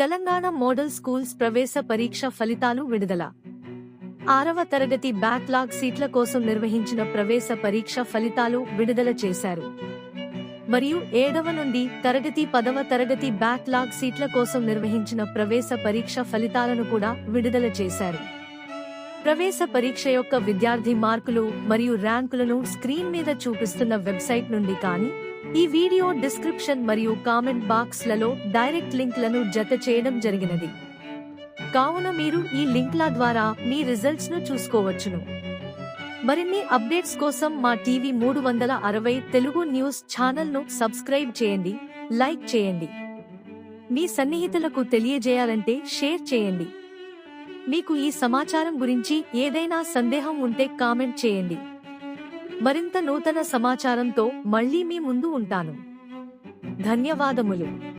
Telangana model schools ప్రవేశ పరీక్ష ఫలితాలు విడుదల. ఆరవ తరగతి బ్యాక్లాగ్ సీట్ల కోసం నిర్వహించిన ప్రవేశ పరీక్ష ఫలితాలు విడుదల చేశారు. మరియు ఏడవ నుండి తరగతి పదవ తరగతి బ్యాక్లాగ్ సీట్ల కోసం నిర్వహించిన ప్రవేశ పరీక్ష ఫలితాలను కూడా విడుదల చేశారు. ప్రవేశ పరీక్ష యొక్క విద్యార్థి మార్కులు మరియు ర్యాంకులను స్క్రీన్ మీద చూపిస్తున్న వెబ్సైట్ నుండి కానీ ఈ వీడియో డిస్క్రిప్షన్ మరియు కామెంట్ బాక్స్లలో డైరెక్ట్ లింక్లను జత చేయడం జరిగినది. కావున మీరు ఈ లింక్ల ద్వారా మీ రిజల్ట్స్ను చూసుకోవచ్చును. మరిన్ని అప్డేట్స్ కోసం మా టీవీ మూడు వందల అరవై తెలుగు న్యూస్ ఛానల్ను సబ్స్క్రైబ్ చేయండి లైక్ చేయండి. మీ సన్నిహితులకు తెలియజేయాలంటే షేర్ చేయండి. మీకు ఈ సమాచారం గురించి ఏదైనా సందేహం ఉంటే కామెంట్ చేయండి. మరింత నూతన సమాచారంతో మళ్ళీ మీ ముందు ఉంటాను. ధన్యవాదములు.